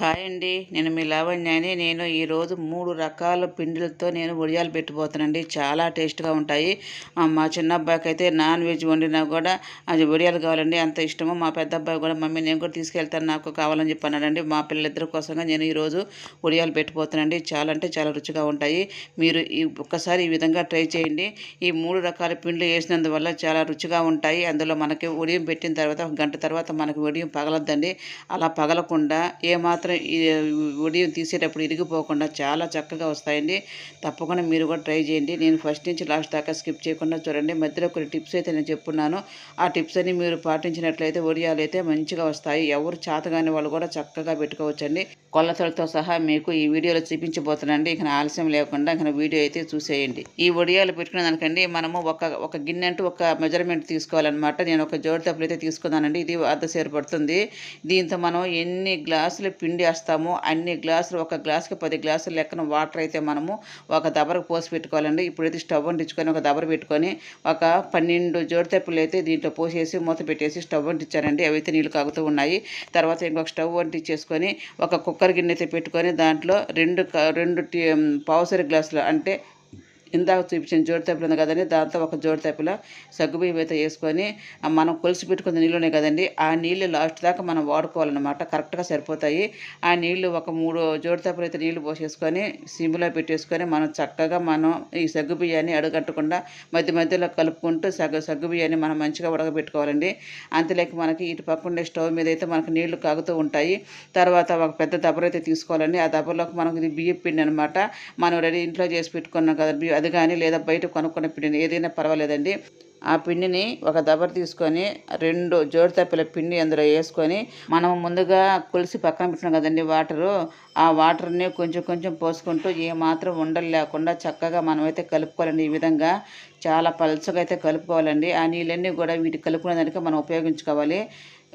Hi అండి. నేను మీ లావణ్యాని. నేను ఈరోజు మూడు రకాల పిండిలతో నేను వడియాలు పెట్టిపోతానండి చాలా టేస్ట్గా ఉంటాయి. మా చిన్న అబ్బాయికి అయితే నాన్ వెజ్ వండినా కూడా అది వడియాలు కావాలండి. అంత ఇష్టము. మా పెద్ద అబ్బాయి కూడా మమ్మీ నేను కూడా తీసుకెళ్తాను. నాకు కావాలని చెప్పి మా పిల్లలిద్దరి కోసంగా నేను ఈరోజు వడియాలు పెట్టిపోతానండి చాలా అంటే చాలా రుచిగా ఉంటాయి. మీరు ఈ ఒక్కసారి ఈ విధంగా ట్రై చేయండి. ఈ మూడు రకాల పిండిలు వేసినందువల్ల చాలా రుచిగా ఉంటాయి. అందులో మనకి ఉడియం పెట్టిన తర్వాత ఒక గంట తర్వాత మనకి ఉడియం పగలద్దండి. అలా పగలకుండా ఏమాత్రం మాత్రం ఉడియం తీసేటప్పుడు ఇరిగిపోకుండా చాలా చక్కగా వస్తాయండి. తప్పకుండా మీరు కూడా ట్రై చేయండి. నేను ఫస్ట్ నుంచి లాస్ట్ దాకా స్కిప్ చేయకుండా చూడండి. మధ్యలో కొన్ని టిప్స్ అయితే నేను చెప్పున్నాను. ఆ టిప్స్ అన్ని మీరు పాటించినట్లయితే ఒడియాలు అయితే మంచిగా వస్తాయి. ఎవరు చేతగాని వాళ్ళు కూడా చక్కగా పెట్టుకోవచ్చండి. కొలతలతో సహా మీకు ఈ వీడియోలో చూపించబోతున్నాండి ఇక ఆలస్యం లేకుండా ఇక వీడియో అయితే చూసేయండి. ఈ వడియాలు పెట్టుకునే దానికండి మనము ఒక ఒక గిన్నె అంటూ ఒక మెజర్మెంట్ తీసుకోవాలన్నమాట. నేను ఒక జోడి తప్పులు అయితే తీసుకున్నానండి. ఇది అర్ధ సేరు పడుతుంది. దీంతో మనం ఎన్ని గ్లాసులు పిండి వేస్తామో అన్ని గ్లాసులు ఒక గ్లాసుకి పది గ్లాసులు లెక్కన వాటర్ అయితే మనము ఒక దబరకు పోసి పెట్టుకోవాలండి. ఇప్పుడైతే స్టవ్ అంటించుకొని ఒక దబర పెట్టుకొని ఒక పన్నెండు జోడి తప్పులు అయితే దీంట్లో పోసేసి మూత పెట్టేసి స్టవ్ అంటించానండి. అవి అయితే నీళ్ళు కాగుతూ ఉన్నాయి. తర్వాత ఇంకొక స్టవ్ అంటించేసుకొని ఒక కుక్కర్ గిన్నె అయితే పెట్టుకొని దాంట్లో రెండు క- రెండు టీ పావుసరి గ్లాసులు అంటే ఇందాక చూపించిన జోడి తప్పులు ఉంది కదండి దాంతో ఒక జోడి తప్పుల సగ్గుబియ్యం అయితే వేసుకొని మనం కొలిసి పెట్టుకున్న నీళ్ళు ఉన్నాయి కదండి ఆ నీళ్ళు లాస్ట్ దాకా మనం వాడుకోవాలన్నమాట కరెక్ట్గా సరిపోతాయి. ఆ నీళ్ళు ఒక మూడు జోడి తప్పులు అయితే నీళ్ళు పోసేసుకొని సిమ్లో పెట్టేసుకొని మనం చక్కగా మనం ఈ సగ్గుబియ్యాన్ని అడుగట్టకుండా మధ్య మధ్యలో కలుపుకుంటూ సగ్గు సగ్గుబియ్యాన్ని మనం మంచిగా ఉడకబెట్టుకోవాలండి. అంతలేక మనకి ఇటు పక్క స్టవ్ మీద అయితే మనకి నీళ్ళు కాగుతూ ఉంటాయి. తర్వాత ఒక పెద్ద దబ్బర అయితే తీసుకోవాలండి. ఆ దబ్బరలోకి మనకి ఇది బియ్యం పిండి అనమాట మనం రెడీ ఇంట్లో చేసి పెట్టుకున్నాం కదా బియ్యం అది కానీ లేదా బయట కొనుక్కున్న పిండిని ఏదైనా పర్వాలేదండి. ఆ పిండిని ఒక దబర తీసుకొని రెండు జోడి తప్పిల పిండి అందులో వేసుకొని మనం ముందుగా కొలిసి పక్కన పెట్టినాం కదండి వాటరు. ఆ వాటర్ని కొంచెం కొంచెం పోసుకుంటూ ఏమాత్రం ఉండలు లేకుండా చక్కగా మనమైతే కలుపుకోవాలండి ఈ విధంగా. చాలా పలుచగా అయితే కలుపుకోవాలండి. ఆ నీళ్ళన్నీ కూడా వీటి కలుపుకునే దానికి మనం ఉపయోగించుకోవాలి.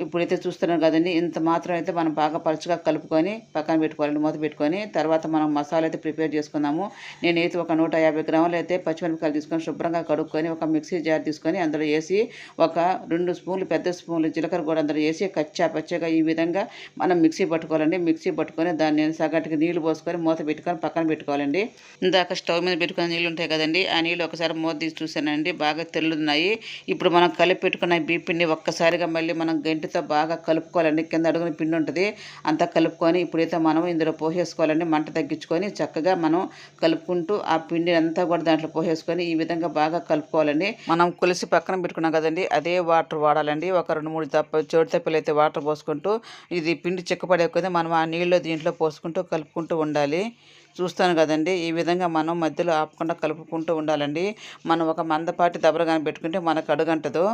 ఇప్పుడైతే చూస్తున్నాం కదండి ఇంత మాత్రం అయితే మనం బాగా పలుచగా కలుపుకొని పక్కన పెట్టుకోవాలండి మూత పెట్టుకొని. తర్వాత మనం మసాలా అయితే ప్రిపేర్ చేసుకుందాము. నేనైతే ఒక నూట యాభై గ్రాములు అయితే పచ్చిమిరపకాయలు తీసుకొని శుభ్రంగా కడుక్కొని ఒక మిక్సీ జార్ తీసుకొని అందులో వేసి ఒక రెండు స్పూన్లు పెద్ద స్పూన్లు జీలకర్ర కూడా అందులో వేసి కచ్చా పచ్చగా ఈ విధంగా మనం మిక్సీ పట్టుకోవాలండి. మిక్సీ పట్టుకొని దాన్ని నేను సగటుకి నీళ్ళు పోసుకొని మూత పెట్టుకొని పక్కన పెట్టుకోవాలండి. ఇందాక స్టవ్ మీద పెట్టుకొని నీళ్ళు ఉంటాయి కదండి ఆ నీళ్ళు ఒకసారి మూత తీసి చూసానండి బాగా తెల్లున్నాయి. ఇప్పుడు మనం కలిపి పెట్టుకున్న ఈ ఒక్కసారిగా మళ్ళీ మనం గంటితో బాగా కలుపుకోవాలండి. కింద అడుగున పిండి ఉంటుంది. అంతా కలుపుకొని ఇప్పుడైతే మనం ఇందులో పోసేసుకోవాలండి. మంట తగ్గించుకొని చక్కగా మనం కలుపుకుంటూ ఆ పిండి అంతా కూడా దాంట్లో పోసేసుకొని ఈ విధంగా బాగా కలుపుకోవాలండి. మనం కొలిసి పక్కన పెట్టుకున్నాం కదండి. అదే వాటర్ వాడాలండి. ఒక రెండు మూడు తప్ప చోటు తప్పలు అయితే వాటర్ పోసుకుంటూ ఇది పిండి చిక్కపడే కొద్దీ మనం ఆ నీళ్ళు దీంట్లో పోసుకుంటూ కలుపుకుంటూ ఉండాలి. చూస్తాను కదండి. ఈ విధంగా మనం మధ్యలో ఆపకుండా కలుపుకుంటూ ఉండాలండి. మనం ఒక మందపాటి దబరగాని పెట్టుకుంటే మనకు అడుగంటదు.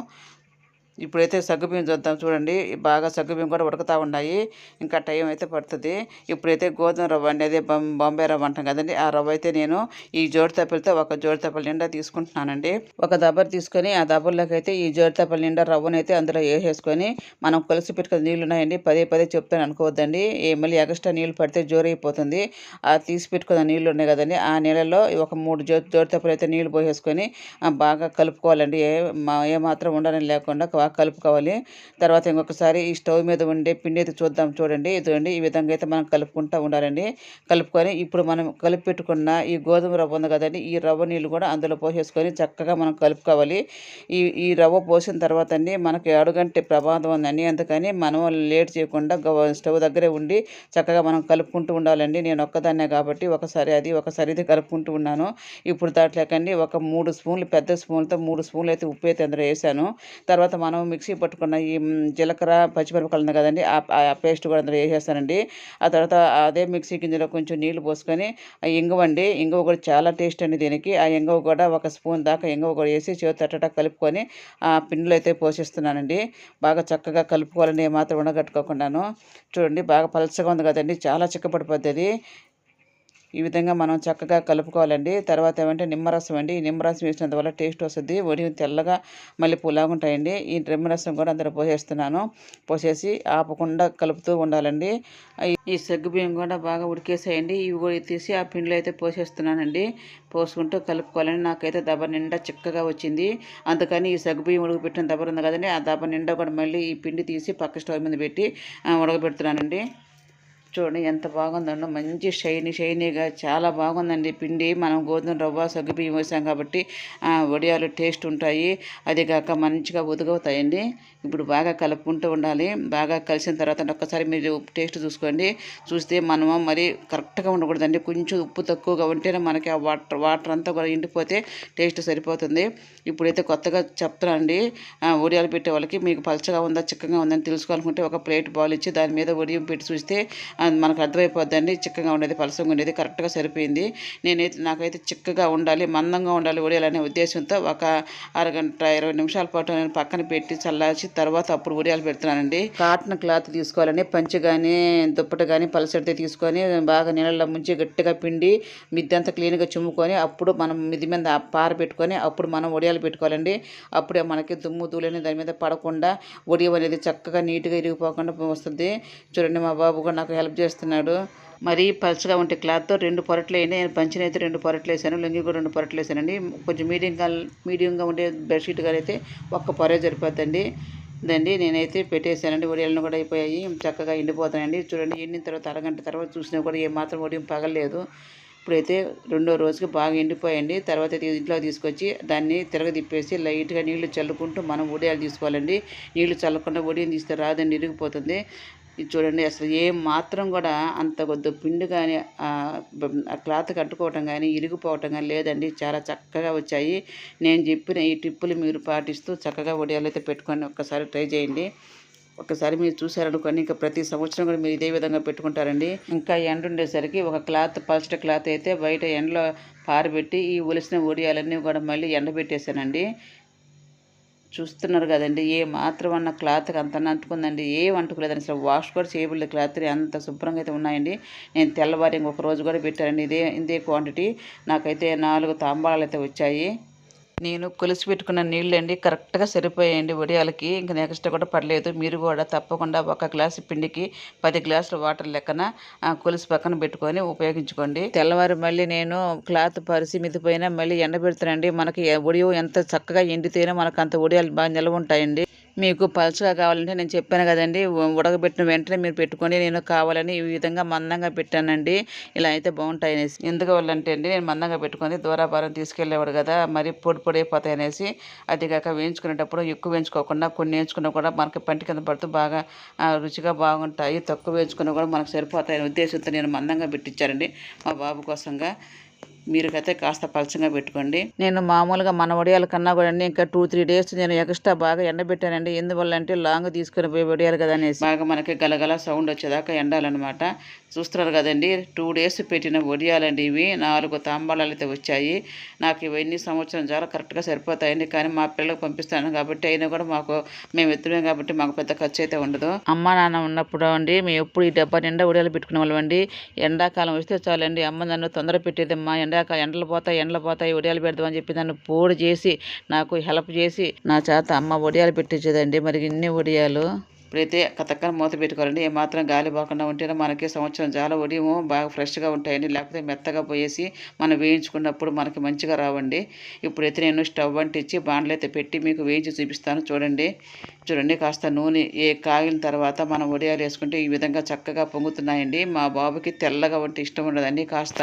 ఇప్పుడైతే సగ్గుబియ్యం చూద్దాం చూడండి. బాగా సగ్గుబియ్యం కూడా ఉడకతా ఉన్నాయి. ఇంకా టైం అయితే పడుతుంది. ఇప్పుడైతే గోధుమ రవ్వ అనేది బొంబాయి రవ్వ అంటాం కదండి. ఆ రవ్వ అయితే నేను ఈ జోడి తప్పలతో ఒక జోడి తప్పల నిండా తీసుకుంటున్నానండి. ఒక దబ్బర్ తీసుకొని ఆ దబ్బర్లోకి అయితే ఈ జోడి తప్పల నిండా రవ్వనైతే అందులో వేసేసుకొని మనం కొలిసి పెట్టుకున్న నీళ్ళు ఉన్నాయండి పదే పదే చెప్తాను అనుకోవద్దండి. ఏ మళ్ళీ ఎక్స్ట్రా నీళ్ళు పడితే జోరైపోతుంది. ఆ తీసి పెట్టుకున్న నీళ్ళు ఉన్నాయి కదండి. ఆ నీళ్ళలో ఒక మూడు జో జోడి తప్పలు అయితే నీళ్ళు పోసేసుకొని బాగా కలుపుకోవాలండి. ఏ మాత్రం ఏమాత్రం ఉండని లేకుండా కలుపుకోవాలి. తర్వాత ఇంకొకసారి ఈ స్టవ్ మీద ఉండే పిండి అయితే చూద్దాం చూడండి. ఇదండి ఈ విధంగా అయితే మనం కలుపుకుంటూ ఉండాలండి. కలుపుకొని ఇప్పుడు మనం కలిపి పెట్టుకున్న ఈ గోధుమ రవ్వ ఉంది కదండి ఈ రవ్వ నీళ్ళు కూడా అందులో పోసేసుకొని చక్కగా మనం కలుపుకోవాలి. ఈ ఈ రవ్వ పోసిన తర్వాత అండి మనకి అడుగంటే ప్రమాదం ఉందండి. అందుకని మనం లేట్ చేయకుండా స్టవ్ దగ్గరే ఉండి చక్కగా మనం కలుపుకుంటూ ఉండాలండి. నేను ఒక్కదాన్నే కాబట్టి ఒకసారి అది ఒకసారి ఇది కలుపుకుంటూ ఉన్నాను. ఇప్పుడు దాంట్లోకండి ఒక మూడు స్పూన్లు పెద్ద స్పూన్లతో మూడు స్పూన్లు అయితే ఉప్పు అయితే అందులో వేసాను. తర్వాత మనం మిక్సీ పట్టుకున్న ఈ జీలకర్ర పచ్చిమిరపకాయలు ఉంది కదండి ఆ పేస్ట్ కూడా అందులో వేసేస్తానండి. ఆ తర్వాత అదే మిక్సీ గింజలో కొంచెం నీళ్ళు పోసుకొని ఇంగువ అండి ఇంగువ కూడా చాలా టేస్ట్ అండి దీనికి. ఆ ఇంగువ కూడా ఒక స్పూన్ దాకా ఇంగువ కూడా వేసి చేతి అట్టట కలుపుకొని ఆ పిండిలో అయితే పోసేస్తున్నానండి. బాగా చక్కగా కలుపుకోవాలని మాత్రం ఉండగట్టుకోకుండాను. చూడండి బాగా పలచగా ఉంది కదండి చాలా చిక్కపడిపోద్ది ఈ విధంగా మనం చక్కగా కలుపుకోవాలండి. తర్వాత ఏమంటే నిమ్మరసం అండి. ఈ నిమ్మరసం వేసినంత వల్ల టేస్ట్ వస్తుంది. వడి తెల్లగా మళ్ళీ పులాగా ఉంటాయండి. ఈ నిమ్మరసం కూడా అందులో పోసేస్తున్నాను. పోసేసి ఆపకుండా కలుపుతూ ఉండాలండి. ఈ- సగ్గుబియ్యం సగ్గు బియ్యం కూడా బాగా ఉడికేసేయండి. ఇవి కూడా తీసి ఆ పిండిలో అయితే పోసేస్తున్నానండి. పోసుకుంటూ కలుపుకోవాలని నాకైతే దబ నిండా చిక్కగా వచ్చింది. అందుకని ఈ సగ్గు బియ్యం ఉడకబెట్టిన దబర ఉంది కదండి. ఆ దబ నిండా కూడా మళ్ళీ ఈ పిండి తీసి పక్క స్టవ్ మీద పెట్టి ఉడకబెడుతున్నానండి. చూడండి ఎంత బాగుందండి. మంచి షైనీ షైనీగా చాలా బాగుందండి. పిండి మనం గోధుమ రవ్వ సగ్గు బియ్యం వేసాం కాబట్టి వడియాలు టేస్ట్ ఉంటాయి. అదిగాక మంచిగా ఉదగవుతాయండి. ఇప్పుడు బాగా కలుపుకుంటూ ఉండాలి. బాగా కలిసిన తర్వాత ఒక్కసారి మీరు టేస్ట్ చూసుకోండి. చూస్తే మనము మరి కరెక్ట్గా ఉండకూడదండి. కొంచెం ఉప్పు తక్కువగా ఉంటేనే మనకి ఆ వాటర్ వాటర్ అంతా కూడా ఎండిపోతే టేస్ట్ సరిపోతుంది. ఇప్పుడైతే కొత్తగా చెప్తానండి వడియాలు పెట్టే వాళ్ళకి మీకు పలచగా ఉందా చిక్కగా ఉందని తెలుసుకోవాలనుకుంటే ఒక ప్లేట్ బాల్ ఇచ్చి దాని మీద వడియం పెట్టి చూస్తే మనకు అర్థమైపోద్దండి. చిక్కగా ఉండేది పలసంగా ఉండేది కరెక్ట్గా సరిపోయింది. నేనైతే నాకైతే చిక్కగా ఉండాలి మందంగా ఉండాలి వడియాలనే ఉద్దేశంతో ఒక అరగంట ఇరవై నిమిషాల పాటు నేను పక్కన పెట్టి చల్లార్చి తర్వాత అప్పుడు వడియాలు పెడుతున్నానండి. కాటన్ క్లాత్ తీసుకోవాలని పంచి కానీ దుప్పట కానీ పలసడితే తీసుకొని బాగా నీళ్ళలో ముంచి గట్టిగా పిండి మిద్దంతా క్లీన్గా చుమ్ముకొని అప్పుడు మనం మిది మీద పార పెట్టుకొని అప్పుడు మనం వడియాలు పెట్టుకోవాలండి. అప్పుడే మనకి దుమ్ము దూలని దాని మీద పడకుండా వడియం అనేది చక్కగా నీట్గా ఇరిగిపోకుండా వస్తుంది. చూడండి మా బాబు కూడా నాకు హెల్ప్ చేస్తున్నాడు. మరీ పలుచగా ఉంటే క్లాత్తో రెండు పొరట్లు వేయండి. నేను పంచిన అయితే రెండు పొరట్లు వేసాను లుంగి కూడా రెండు పొరట్లు వేసానండి కొంచెం మీడియంగా మీడియంగా ఉండే బెడ్షీట్ కానీ అయితే ఒక్క పొరే సరిపోద్దండి. దండి నేనైతే పెట్టేశానండి. ఒడియాలను కూడా అయిపోయాయి. చక్కగా ఎండిపోతాయండి చూడండి. ఎండిన తర్వాత అరగంట తర్వాత చూసినా కూడా ఏమాత్రం వడియం పగలేదు ఇప్పుడైతే రెండో రోజుకి బాగా ఎండిపోయండి. తర్వాత ఇంట్లో తీసుకొచ్చి దాన్ని తిరగదిప్పేసి లైట్గా నీళ్ళు చల్లుకుంటూ మనం వడియాలు తీసుకోవాలండి. నీళ్ళు చల్లకుండా వడియం తీస్తే రాదండి. ఇరిగిపోతుంది. ఇది చూడండి అసలు ఏ మాత్రం కూడా అంత కొద్ది పిండి కానీ ఆ క్లాత్ కట్టుకోవటం కానీ ఇరిగిపోవటం కానీ లేదండి. చాలా చక్కగా వచ్చాయి. నేను చెప్పిన ఈ టిప్పులు మీరు పాటిస్తూ చక్కగా వడియాలు అయితే పెట్టుకొని ఒక్కసారి ట్రై చేయండి. ఒకసారి మీరు చూసారనుకోండి ఇంకా ప్రతి సంవత్సరం కూడా మీరు ఇదే విధంగా పెట్టుకుంటారండి. ఇంకా ఎండ ఉండేసరికి ఒక క్లాత్ పల్స్ట క్లాత్ అయితే బయట ఎండలో పారబెట్టి ఈ ఒలిసిన ఒడియాలన్నీ కూడా మళ్ళీ ఎండబెట్టేశానండి. చూస్తున్నారు కదండి. ఏ మాత్రం అన్న క్లాత్కి అంత అంటుకుందండి. ఏ అంటుకోలేదండి అసలు వాష్ కూడా చేయబుల్లి క్లాత్ అంత శుభ్రంగా అయితే ఉన్నాయండి. నేను తెల్లవారి ఇంకొక రోజు కూడా పెట్టానండి. ఇదే ఇదే క్వాంటిటీ. నాకైతే నాలుగు తాంబాళాలు అయితే వచ్చాయి. నేను కొలిసి పెట్టుకున్న నీళ్ళండి కరెక్ట్గా సరిపోయాయండి వడియాలకి. ఇంకా నెక్స్ట్ కూడా పడలేదు మీరు కూడా తప్పకుండా ఒక గ్లాసు పిండికి పది గ్లాసుల వాటర్ లెక్కన కొలిసి పక్కన పెట్టుకొని ఉపయోగించుకోండి. తెల్లవారు మళ్ళీ నేను క్లాత్ పరిసి మిదిపోయినా మళ్ళీ ఎండబెడుతానండి. మనకి ఒడియో ఎంత చక్కగా ఎండితేనే మనకు అంత ఒడియాలు బాగా నిల్వ ఉంటాయండి మీకు పలుచగా కావాలంటే నేను చెప్పాను కదండి ఉడకబెట్టిన వెంటనే మీరు పెట్టుకొని నేను కావాలని ఈ విధంగా మందంగా పెట్టానండి. ఇలా అయితే బాగుంటాయి అనేసి ఎందుకంటే అండి నేను మందంగా పెట్టుకొని దూరాభారం తీసుకెళ్ళేవాడు కదా మరి పొడి పొడి అయిపోతాయి అనేసి అది కాక వేయించుకునేటప్పుడు ఎక్కువ వేయించుకోకుండా కొన్ని వేయించుకున్నా కూడా మనకి పంటి కింద పడుతూ బాగా రుచిగా బాగుంటాయి. తక్కువ వేయించుకున్నా కూడా మనకు సరిపోతాయి ఉద్దేశంతో నేను మందంగా పెట్టించానండి. మా బాబు కోసంగా. మీరుకైతే కాస్త పలచంగా పెట్టుకోండి. నేను మామూలుగా మన వడియాల కన్నా కూడా ఇంకా టూ త్రీ డేస్ నేను ఎక్స్ట్రా బాగా ఎండబెట్టానండి. ఎందువల్ల అంటే లాంగ్ తీసుకుని పోయి వడియాలి కదా అనేసి బాగా మనకి గలగల సౌండ్ వచ్చేదాకా ఎండాలన్నమాట. చూస్తున్నారు కదండి టూ డేస్ పెట్టిన వడియాలండి ఇవి. నాలుగు తాంబాళాలు అయితే వచ్చాయి. నాకు ఇవన్నీ సంవత్సరం చాలా కరెక్ట్గా సరిపోతాయండి కానీ మా పిల్లలకు పంపిస్తాను కాబట్టి అయినా కూడా మాకు మేము ఎత్తుమే కాబట్టి మాకు పెద్ద ఖర్చు అయితే ఉండదు. అమ్మ నాన్న ఉన్నప్పుడు అండి మేము ఎప్పుడు ఈ డబ్బా నిండా వడియాలు పెట్టుకునే వాళ్ళం అండి. ఎండాకాలం వస్తే చాలండి అమ్మ నన్ను తొందర పెట్టేదమ్మా ఎండాకాలం ఎండలు పోతాయి ఎండలు పోతాయి వడియాలు పెడదామని చెప్పి నన్ను పోడు చేసి నాకు హెల్ప్ చేసి నా చేత అమ్మ వడియాలు పెట్టించేదండి. మరి ఇన్ని వడియాలు ఇప్పుడైతే కథక్కన మూత పెట్టుకోవాలండి ఏమాత్రం గాలి పోకుండా ఉంటేనే మనకి సంవత్సరం చాలా ఉడియము బాగా ఫ్రెష్గా ఉంటాయండి లేకపోతే మెత్తగా పోయేసి మనం వేయించుకున్నప్పుడు మనకి మంచిగా రావండి. ఇప్పుడైతే నేను స్టవ్ అంటించి బాండ్లు అయితే పెట్టి మీకు వేయించి చూపిస్తాను. చూడండి. చూడండి కాస్త నూనె ఏ కాగిన తర్వాత మనం వడియాలు వేసుకుంటే ఈ విధంగా చక్కగా పొంగుతున్నాయండి. మా బాబుకి తెల్లగా ఉంటే ఇష్టం ఉండదండి. కాస్త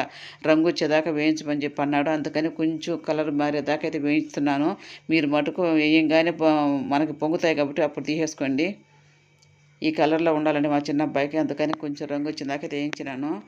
రంగు వచ్చేదాకా వేయించమని చెప్పి అన్నాడు. అందుకని కొంచెం కలర్ మారేదాకా అయితే వేయించుతున్నాను మీరు మటుకు వేయంగానే మనకి పొంగుతాయి కాబట్టి అప్పుడు తీసేసుకోండి. ఈ కలర్లో ఉండాలండి మా చిన్న అబ్బాయికి. అందుకని కొంచెం రంగు వచ్చిందాక వేయించినాను.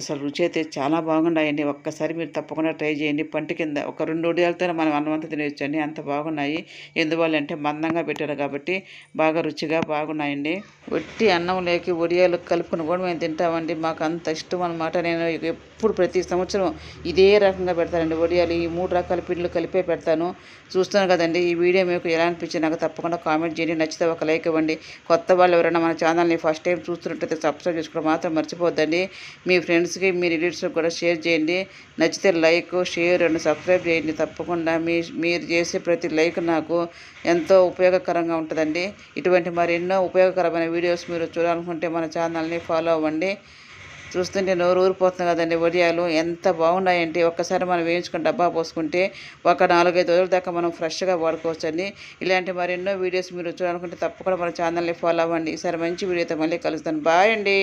అసలు రుచి అయితే చాలా బాగున్నాయండి. ఒక్కసారి మీరు తప్పకుండా ట్రై చేయండి. పంట కింద ఒక రెండు ఉడియాలతోనే మనం అన్నం అంతా తినేయచ్చండి. అంత బాగున్నాయి. ఎందువల్ల అంటే మందంగా పెట్టారు కాబట్టి బాగా రుచిగా బాగున్నాయండి. ఒట్టి అన్నం లేకి ఉడియాలు కలుపుకుని కూడా మేము తింటామండి. మాకు అంత ఇష్టం అనమాట నేను ఎప్పుడు ప్రతి సంవత్సరం ఇదే రకంగా పెడతానండి వడియాలు ఈ మూడు రకాల పిండ్లు కలిపే పెడతాను. చూస్తాను కదండి ఈ వీడియో మీకు ఎలా అనిపించింది నాకు తప్పకుండా కామెంట్ చేయండి. నచ్చితే ఒక లైక్ ఇవ్వండి. కొత్త వాళ్ళు ఎవరైనా మన ఛానల్ని ఫస్ట్ టైం చూస్తున్నట్టయితే సబ్స్క్రైబ్ చేసుకోవడం మాత్రం మర్చిపోద్దండి మీ ఫ్రెండ్స్ ఫ్రెండ్స్కి మీ రిలేటివ్స్కి కూడా షేర్ చేయండి. నచ్చితే లైక్ షేర్ అండ్ సబ్స్క్రైబ్ చేయండి. తప్పకుండా మీ మీరు చేసే ప్రతి లైక్ నాకు ఎంతో ఉపయోగకరంగా ఉంటుందండి. ఇటువంటి మరెన్నో ఉపయోగకరమైన వీడియోస్ మీరు చూడాలనుకుంటే మన ఛానల్ని ఫాలో అవ్వండి. చూస్తుంటే నోరు ఊరిపోతుంది కదండి వడియాలు. ఎంత బాగున్నాయంటే ఒక్కసారి మనం వేయించుకుని డబ్బా పోసుకుంటే ఒక నాలుగైదు రోజుల దాకా మనం ఫ్రెష్గా వాడుకోవచ్చండి. ఇలాంటి మరెన్నో వీడియోస్ మీరు చూడాలనుకుంటే తప్పకుండా మన ఛానల్ని ఫాలో అవ్వండి. ఈసారి మంచి వీడియోతో మళ్ళీ కలుస్తాను. బాయ్ అండి.